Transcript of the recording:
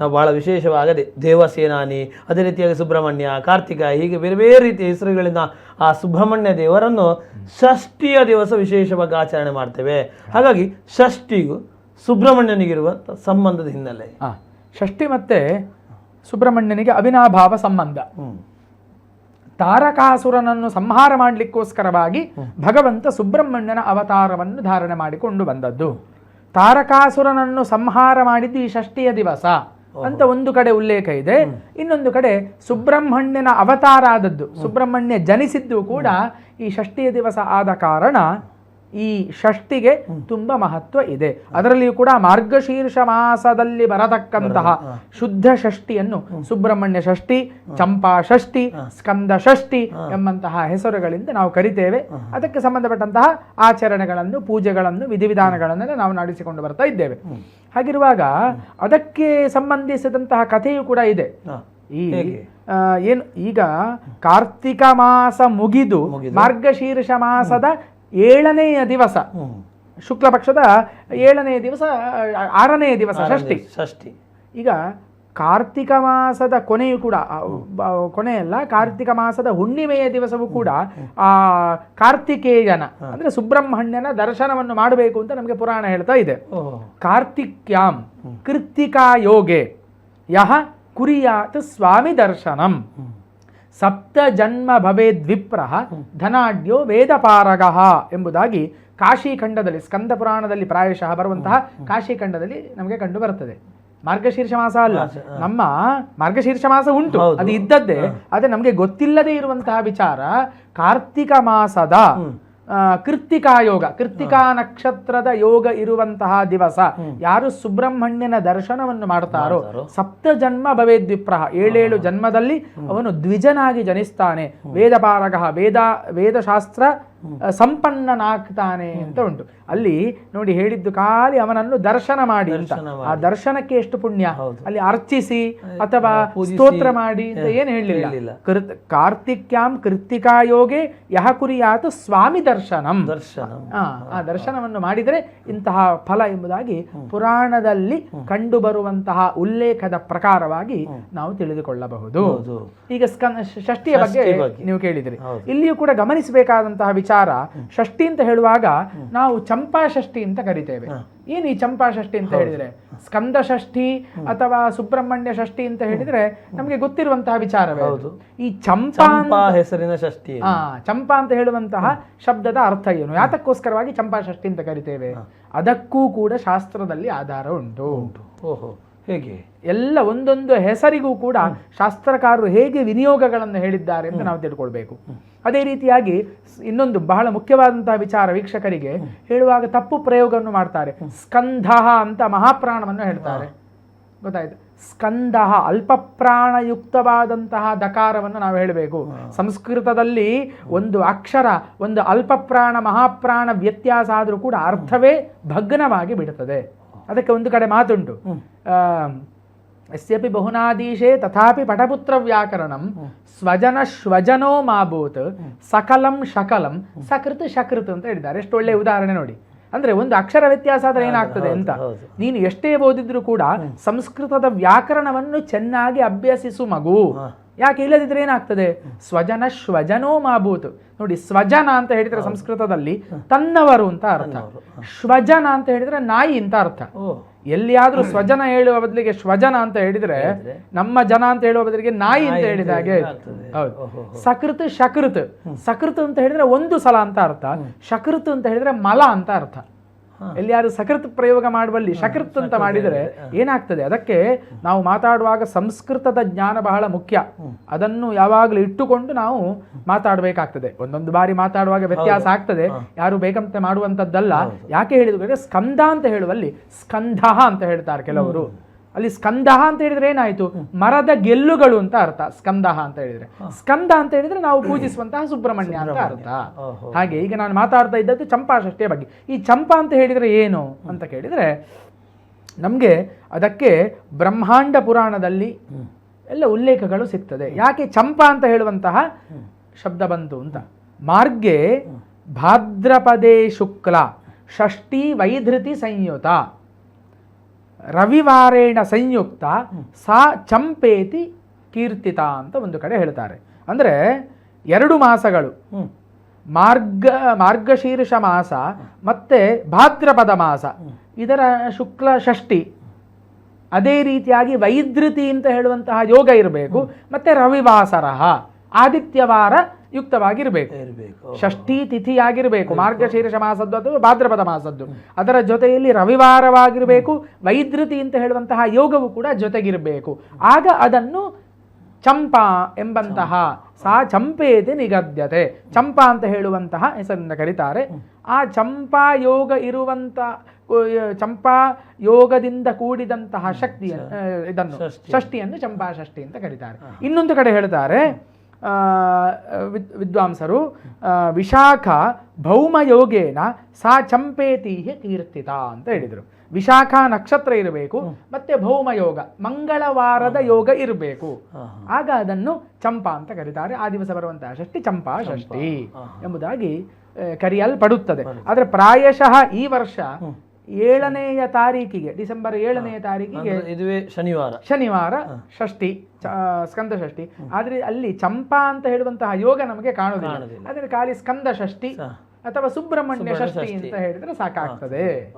ನಾವು ಬಹಳ ವಿಶೇಷವಾಗದೆ ದೇವಸೇನಾನಿ ಅದೇ ರೀತಿಯಾಗಿ ಸುಬ್ರಹ್ಮಣ್ಯ ಕಾರ್ತಿಕ ಹೀಗೆ ಬೇರೆ ಬೇರೆ ರೀತಿಯ ಹೆಸರುಗಳಿಂದ ಆ ಸುಬ್ರಹ್ಮಣ್ಯ ದೇವರನ್ನು ಷಷ್ಠಿಯ ದಿವಸ ವಿಶೇಷವಾಗಿ ಆಚರಣೆ ಮಾಡ್ತೇವೆ. ಹಾಗಾಗಿ ಷಷ್ಠಿಗೂ ಸುಬ್ರಹ್ಮಣ್ಯನಿಗಿರುವ ಸಂಬಂಧದ ಹಿನ್ನೆಲೆ. ಷಷ್ಠಿ ಮತ್ತೆ ಸುಬ್ರಹ್ಮಣ್ಯನಿಗೆ ಅವಿನಾಭಾವ ಸಂಬಂಧ. ಹ್ಮ್. ತಾರಕಾಸುರನನ್ನು ಸಂಹಾರ ಮಾಡಲಿಕ್ಕೋಸ್ಕರವಾಗಿ ಭಗವಂತ ಸುಬ್ರಹ್ಮಣ್ಯನ ಅವತಾರವನ್ನು ಧಾರಣೆ ಮಾಡಿಕೊಂಡು ಬಂದದ್ದು. ತಾರಕಾಸುರನನ್ನು ಸಂಹಾರ ಮಾಡಿದ್ದು ಈ ಷಷ್ಠಿಯ ದಿವಸ. ಅಂತ ಒಂದು ಕಡೆ ಉಲ್ಲೇಖ ಇದೆ. ಇನ್ನೊಂದು ಕಡೆ ಸುಬ್ರಹ್ಮಣ್ಯನ ಅವತಾರ ಆದದ್ದು ಸುಬ್ರಹ್ಮಣ್ಯ ಜನಿಸಿದ್ದು ಕೂಡ ಈ ಷಷ್ಠಿಯ ದಿವಸ ಆದ ಕಾರಣ ಈ ಷಷ್ಠಿಗೆ ತುಂಬ ಮಹತ್ವ ಇದೆ. ಅದರಲ್ಲಿಯೂ ಕೂಡ ಮಾರ್ಗಶೀರ್ಷ ಮಾಸದಲ್ಲಿ ಬರತಕ್ಕಂತಹ ಶುದ್ಧ ಷಷ್ಠಿಯನ್ನು ಸುಬ್ರಹ್ಮಣ್ಯ ಷಷ್ಠಿ ಚಂಪಾ ಷಷ್ಠಿ ಸ್ಕಂದ ಷಷ್ಠಿ ಎಂಬಂತಹ ಹೆಸರುಗಳಿಂದ ನಾವು ಕರಿತೇವೆ. ಅದಕ್ಕೆ ಸಂಬಂಧಪಟ್ಟಂತಹ ಆಚರಣೆಗಳನ್ನು ಪೂಜೆಗಳನ್ನು ವಿಧಿವಿಧಾನಗಳನ್ನೆಲ್ಲ ನಾವು ನಡೆಸಿಕೊಂಡು ಬರ್ತಾ ಇದ್ದೇವೆ. ಹಾಗಿರುವಾಗ ಅದಕ್ಕೆ ಸಂಬಂಧಿಸಿದಂತಹ ಕಥೆಯೂ ಕೂಡ ಇದೆ. ಈ ಏನು ಈಗ ಕಾರ್ತಿಕ ಮಾಸ ಮುಗಿದು ಮಾರ್ಗಶೀರ್ಷ ಮಾಸದ ಏಳನೆಯ ದಿವಸ. ಶುಕ್ಲ ಪಕ್ಷದ ಏಳನೆಯ ದಿವಸ ಆರನೆಯ ದಿವಸ ಷಷ್ಠಿ. ಷಷ್ಠಿ. ಈಗ ಕಾರ್ತಿಕ ಮಾಸದ ಕೊನೆಯು ಕೂಡ ಕೊನೆಯಲ್ಲ ಕಾರ್ತಿಕ ಮಾಸದ ಹುಣ್ಣಿಮೆಯ ದಿವಸವೂ ಕೂಡ ಆ ಕಾರ್ತಿಕೇಯನ ಅಂದ್ರೆ ಸುಬ್ರಹ್ಮಣ್ಯನ ದರ್ಶನವನ್ನು ಮಾಡಬೇಕು ಅಂತ ನಮಗೆ ಪುರಾಣ ಹೇಳ್ತಾ ಇದೆ. ಕಾರ್ತಿಕ್ಯಾಂ ಕೃತ್ತಿಕಾ ಯೋಗೆ ಯಹ ಕುರಿಯಾತ್ ಸ್ವಾಮಿ ದರ್ಶನಂ. ಸಪ್ತ ಜನ್ಮ ಭವೇದ್ವಿಪ್ರ ಧನಾಢ್ಯೋ ವೇದಪಾರಗ ಎಂಬುದಾಗಿ ಕಾಶಿಖಂಡದಲ್ಲಿ ಸ್ಕಂದ ಪುರಾಣದಲ್ಲಿ ಪ್ರಾಯಶಃ ಬರುವಂತಹ ಕಾಶಿಖಂಡದಲ್ಲಿ ನಮಗೆ ಕಂಡು ಬರ್ತದೆ. ಮಾರ್ಗಶೀರ್ಷ ಮಾಸ ಅಲ್ಲ ನಮ್ಮ ಮಾರ್ಗಶೀರ್ಷ ಮಾಸ ಉಂಟು ಅದು ಇದ್ದದ್ದೇ. ಆದ್ರೆ ನಮಗೆ ಗೊತ್ತಿಲ್ಲದೆ ಇರುವಂತಹ ವಿಚಾರ ಕಾರ್ತಿಕ ಮಾಸದ ಕೃತಿಕಾ ಕೃತ್ತಿಕಾ ಯೋಗ. ಕೃತ್ತಿಕಾ ನಕ್ಷತ್ರದ ಯೋಗ ಇರುವಂತಹ ದಿವಸ ಯಾರು ಸುಬ್ರಹ್ಮಣ್ಯನ ದರ್ಶನವನ್ನು ಮಾಡ್ತಾರೋ ಸಪ್ತ ಜನ್ಮ ಭವೇದ್ವಿಪ್ರಹ ಏಳೇಳು ಜನ್ಮದಲ್ಲಿ ಅವನು ದ್ವಿಜನಾಗಿ ಜನಿಸ್ತಾನೆ. ವೇದ ವೇದಪಾರಗ ವೇದ ವೇದಶಾಸ್ತ್ರ ಸಂಪನ್ನನಾಗ್ತಾನೆ ಅಂತ ಉಂಟು. ಅಲ್ಲಿ ನೋಡಿ ಹೇಳಿದ್ದು ಖಾಲಿ ಅವನನ್ನು ದರ್ಶನ ಮಾಡಿ ಅಂತ. ಆ ದರ್ಶನಕ್ಕೆ ಎಷ್ಟು ಪುಣ್ಯ? ಅಲ್ಲಿ ಅರ್ಚಿಸಿ ಅಥವಾ ಸ್ತೋತ್ರ ಮಾಡಿ ಅಂತ ಏನು ಹೇಳಿಲ್ಲ. ಹೇಳಲಿಲ್ಲ ಕೃತ್ ಕಾರ್ತಿಕ್ಯಾಂ ಕೃತಿಕಾಯೋಗೆ ಯಹ ಕುರಿಯಾತು ಸ್ವಾಮಿ ದರ್ಶನಂ. ದರ್ಶನ. ಆ, ಆ ದರ್ಶನವನ್ನು ಮಾಡಿದರೆ ಇಂತಹ ಫಲ ಎಂಬುದಾಗಿ ಪುರಾಣದಲ್ಲಿ ಕಂಡುಬರುವಂತಹ ಉಲ್ಲೇಖದ ಪ್ರಕಾರವಾಗಿ ನಾವು ತಿಳಿದುಕೊಳ್ಳಬಹುದು. ಈಗ ಸ್ಕ ಷಷ್ಠಿಯ ಬಗ್ಗೆ ನೀವು ಕೇಳಿದ್ರಿ. ಇಲ್ಲಿಯೂ ಕೂಡ ಗಮನಿಸಬೇಕಾದಂತಹ ವಿಚಾರ ಷಷ್ಠಿ ಅಂತ ಹೇಳುವಾಗ ನಾವು ಚಂಪಾ ಷಷ್ಠಿ ಅಂತ ಕರಿತೇವೆ. ಏನು ಈ ಚಂಪಾ ಷಷ್ಠಿ ಅಂತ ಹೇಳಿದ್ರೆ? ಸ್ಕಂದ ಷಷ್ಠಿ ಅಥವಾ ಸುಬ್ರಹ್ಮಣ್ಯ ಷಷ್ಠಿ ಅಂತ ಹೇಳಿದ್ರೆ ನಮಗೆ ಗೊತ್ತಿರುವಂತಹ ವಿಚಾರವೇ ಹೌದು. ಈ ಚಂಪಾ ಚಂಪಾ ಹೆಸರಿನ ಷಷ್ಠಿ ಹಾ ಚಂಪಾ ಅಂತ ಹೇಳುವಂತಹ ಶಬ್ದದ ಅರ್ಥ ಏನು? ಯಾತಕ್ಕೋಸ್ಕರವಾಗಿ ಚಂಪಾ ಷಷ್ಠಿ ಅಂತ ಕರಿತೇವೆ. ಅದಕ್ಕೂ ಕೂಡ ಶಾಸ್ತ್ರದಲ್ಲಿ ಆಧಾರ ಉಂಟು. ಓಹೋ. ಹೇಗೆ? ಎಲ್ಲ ಒಂದೊಂದು ಹೆಸರಿಗೂ ಕೂಡ ಶಾಸ್ತ್ರಕಾರರು ಹೇಗೆ ವಿನಿಯೋಗಗಳನ್ನು ಹೇಳಿದ್ದಾರೆ ಅಂತ ನಾವು ತಿಳ್ಕೊಳ್ಬೇಕು. ಅದೇ ರೀತಿಯಾಗಿ ಇನ್ನೊಂದು ಬಹಳ ಮುಖ್ಯವಾದಂತಹ ವಿಚಾರ ವೀಕ್ಷಕರಿಗೆ ಹೇಳುವಾಗ ತಪ್ಪು ಪ್ರಯೋಗವನ್ನು ಮಾಡ್ತಾರೆ. ಸ್ಕಂಧ ಅಂತ ಮಹಾಪ್ರಾಣವನ್ನು ಹೇಳ್ತಾರೆ. ಗೊತ್ತಾಯ್ತು? ಸ್ಕಂದ ಅಲ್ಪಪ್ರಾಣಯುಕ್ತವಾದಂತಹ ದಕಾರವನ್ನು ನಾವು ಹೇಳಬೇಕು. ಸಂಸ್ಕೃತದಲ್ಲಿ ಒಂದು ಅಕ್ಷರ ಒಂದು ಅಲ್ಪಪ್ರಾಣ ಮಹಾಪ್ರಾಣ ವ್ಯತ್ಯಾಸ ಆದರೂ ಕೂಡ ಅರ್ಥವೇ ಭಗ್ನವಾಗಿ ಬಿಡುತ್ತದೆ. ಅದಕ್ಕೆ ಒಂದು ಕಡೆ ಮಾತುಂಟು. ಯಸ್ಯಪಿ ಬಹುನಾದೀಶೇ ತಥಾಪಿ ಪಟಪುತ್ರ ವ್ಯಾಕರಣಂ ಸ್ವಜನ ಶ್ವಜನೋ ಮಾಭೂತ್ ಸಕಲಂ ಶಕಲಂ. ಸಕೃತ್ ಶಕೃತ್ ಅಂತ ಹೇಳಿದ್ದಾರೆ. ಎಷ್ಟು ಒಳ್ಳೆಯ ಉದಾಹರಣೆ ನೋಡಿ. ಅಂದ್ರೆ ಒಂದು ಅಕ್ಷರ ವ್ಯತ್ಯಾಸ ಆದ್ರೆ ಏನಾಗ್ತದೆ ಅಂತ. ನೀನು ಎಷ್ಟೇ ಓದಿದ್ರು ಕೂಡ ಸಂಸ್ಕೃತದ ವ್ಯಾಕರಣವನ್ನು ಚೆನ್ನಾಗಿ ಅಭ್ಯಸಿಸು ಮಗು. ಯಾಕೆ ಇಲ್ಲದಿದ್ರೆ ಏನಾಗ್ತದೆ? ಸ್ವಜನ ಶ್ವಜನೋ ಮಾಭೂತ್. ನೋಡಿ ಸ್ವಜನ ಅಂತ ಹೇಳಿದ್ರೆ ಸಂಸ್ಕೃತದಲ್ಲಿ ತನ್ನವರು ಅಂತ ಅರ್ಥ. ಶ್ವಜನ ಅಂತ ಹೇಳಿದ್ರೆ ನಾಯಿ ಅಂತ ಅರ್ಥ. ಎಲ್ಲಿಯಾದ್ರೂ ಸ್ವಜನ ಹೇಳುವ ಬದಲಿಗೆ ಶ್ವಜನ ಅಂತ ಹೇಳಿದ್ರೆ ನಮ್ಮ ಜನ ಅಂತ ಹೇಳುವ ಬದಲಿಗೆ ನಾಯಿ ಅಂತ ಹೇಳಿದ ಹಾಗೆ. ಹೌದು. ಸಕೃತ್ ಶಕೃತ್. ಸಕೃತ್ ಅಂತ ಹೇಳಿದ್ರೆ ಒಂದು ಸಲ ಅಂತ ಅರ್ಥ. ಶಕೃತ್ ಅಂತ ಹೇಳಿದ್ರೆ ಮಲ ಅಂತ ಅರ್ಥ. ಎಲ್ಲಿಯಾದ್ರೂ ಸಕೃತ್ ಪ್ರಯೋಗ ಮಾಡುವಲ್ಲಿ ಸಕೃತ್ ಅಂತ ಮಾಡಿದರೆ ಏನಾಗ್ತದೆ? ಅದಕ್ಕೆ ನಾವು ಮಾತಾಡುವಾಗ ಸಂಸ್ಕೃತದ ಜ್ಞಾನ ಬಹಳ ಮುಖ್ಯ. ಅದನ್ನು ಯಾವಾಗಲೂ ಇಟ್ಟುಕೊಂಡು ನಾವು ಮಾತಾಡಬೇಕಾಗ್ತದೆ. ಒಂದೊಂದು ಬಾರಿ ಮಾತಾಡುವಾಗ ವ್ಯತ್ಯಾಸ ಆಗ್ತದೆ. ಯಾರು ಬೇಕಂತ ಮಾಡುವಂಥದ್ದಲ್ಲ. ಯಾಕೆ ಹೇಳಿದ್ರು ಸ್ಕಂದ ಅಂತ ಹೇಳುವಲ್ಲಿ ಸ್ಕಂಧ ಅಂತ ಹೇಳ್ತಾರೆ ಕೆಲವರು. ಅಲ್ಲಿ ಸ್ಕಂದ ಅಂತ ಹೇಳಿದ್ರೆ ಏನಾಯ್ತು? ಮರದ ಗೆಲ್ಲುಗಳು ಅಂತ ಅರ್ಥ. ಸ್ಕಂದ ಅಂತ ಹೇಳಿದ್ರೆ. ಸ್ಕಂದ ಅಂತ ಹೇಳಿದ್ರೆ ನಾವು ಪೂಜಿಸುವಂತಹ ಸುಬ್ರಹ್ಮಣ್ಯ ಅಂತ ಅರ್ಥ. ಹಾಗೆ ಈಗ ನಾನು ಮಾತಾಡ್ತಾ ಇದ್ದದ್ದು ಚಂಪಾ ಷಷ್ಠಿಯ ಬಗ್ಗೆ. ಈ ಚಂಪಾ ಅಂತ ಹೇಳಿದ್ರೆ ಏನು ಅಂತ ಕೇಳಿದ್ರೆ ನಮಗೆ ಅದಕ್ಕೆ ಬ್ರಹ್ಮಾಂಡ ಪುರಾಣದಲ್ಲಿ ಎಲ್ಲ ಉಲ್ಲೇಖಗಳು ಸಿಗ್ತದೆ. ಯಾಕೆ ಚಂಪಾ ಅಂತ ಹೇಳುವಂತಹ ಶಬ್ದ ಬಂತು ಅಂತ? ಮಾರ್ಗೆ ಭಾದ್ರಪದೇ ಶುಕ್ಲ ಷಷ್ಠಿ ವೈಧೃತಿ ಸಂಯುತ. ರವಿವಾರೇಣ ಸಂಯುಕ್ತ ಸಾ ಚಂಪೇತಿ ಕೀರ್ತಿತ ಅಂತ ಒಂದು ಕಡೆ ಹೇಳ್ತಾರೆ. ಅಂದರೆ ಎರಡು ಮಾಸಗಳು. ಮಾರ್ಗ ಮಾರ್ಗಶೀರ್ಷ ಮಾಸ ಮತ್ತು ಭಾದ್ರಪದ ಮಾಸ. ಇದರ ಶುಕ್ಲ ಷಷ್ಠಿ. ಅದೇ ರೀತಿಯಾಗಿ ವೈದ್ರತಿ ಅಂತ ಹೇಳುವಂತಹ ಯೋಗ ಇರಬೇಕು. ಮತ್ತು ರವಿವಾಸರಹ ಆದಿತ್ಯವಾರ ಯುಕ್ತವಾಗಿರಬೇಕು. ಇರಬೇಕು. ಷಷ್ಠಿ ತಿಥಿಯಾಗಿರಬೇಕು ಮಾರ್ಗಶೀರ್ಷ ಮಾಸದ್ದು ಅಥವಾ ಭಾದ್ರಪದ ಮಾಸದ್ದು. ಅದರ ಜೊತೆಯಲ್ಲಿ ರವಿವಾರವಾಗಿರಬೇಕು ವೈದ್ರತಿ ಅಂತ ಹೇಳುವಂತಹ ಯೋಗವು ಕೂಡ ಜೊತೆಗಿರಬೇಕು. ಆಗ ಅದನ್ನು ಚಂಪಾ ಎಂಬಂತಹ ಸಾ ಚಂಪೇತಿ ನಿಗದ್ಯತೆ. ಚಂಪಾ ಅಂತ ಹೇಳುವಂತಹ ಹೆಸರಿಂದ ಕರೀತಾರೆ. ಆ ಚಂಪಾ ಯೋಗ ಇರುವಂತ ಚಂಪಾ ಯೋಗದಿಂದ ಕೂಡಿದಂತಹ ಶಕ್ತಿಯ ಆ, ಇದನ್ನು ಷಷ್ಠಿ. ಷಷ್ಠಿಯನ್ನು ಚಂಪಾ ಷಷ್ಠಿ ಅಂತ ಕರೀತಾರೆ. ಇನ್ನೊಂದು ಕಡೆ ಹೇಳ್ತಾರೆ ವಿದ್- ವಿದ್ವಾಂಸರು ವಿಶಾಖ ಭೌಮಯೋಗೇನ ಸಾ ಚಂಪೇತಿ ಕೀರ್ತಿತ ಅಂತ ಹೇಳಿದರು. ವಿಶಾಖ ನಕ್ಷತ್ರ ಇರಬೇಕು ಮತ್ತೆ ಭೌಮಯೋಗ ಮಂಗಳವಾರದ ಯೋಗ ಇರಬೇಕು. ಆಗ ಅದನ್ನು ಚಂಪಾ ಅಂತ ಕರೀತಾರೆ. ಆ ದಿವಸ ಬರುವಂತಹ ಷಷ್ಠಿ ಚಂಪಾ ಷಷ್ಠಿ ಎಂಬುದಾಗಿ ಕರೆಯಲ್ಪಡುತ್ತದೆ. ಆದರೆ ಪ್ರಾಯಶಃ ಈ ವರ್ಷ ಏಳನೆಯ ತಾರೀಕಿಗೆ ಡಿಸೆಂಬರ್ ಏಳನೆಯ ತಾರೀಕಿಗೆ ಇದುವೇ ಶನಿವಾರ. ಶನಿವಾರ ಷಷ್ಠಿ ಸ್ಕಂದ ಷಷ್ಠಿ. ಆದ್ರೆ ಅಲ್ಲಿ ಚಂಪಾ ಅಂತ ಹೇಳುವಂತಹ ಯೋಗ ನಮಗೆ ಕಾಣುವುದಿಲ್ಲ. ಕಾಣುವುದಿಲ್ಲ. ಆದರೆ ಖಾಲಿ ಸ್ಕಂದ ಷಷ್ಠಿ ಅಥವಾ ಸುಬ್ರಹ್ಮಣ್ಯ ಷಷ್ಠಿ ಅಂತ ಹೇಳಿದ್ರೆ ಸಾಕಾಗ್ತದೆ.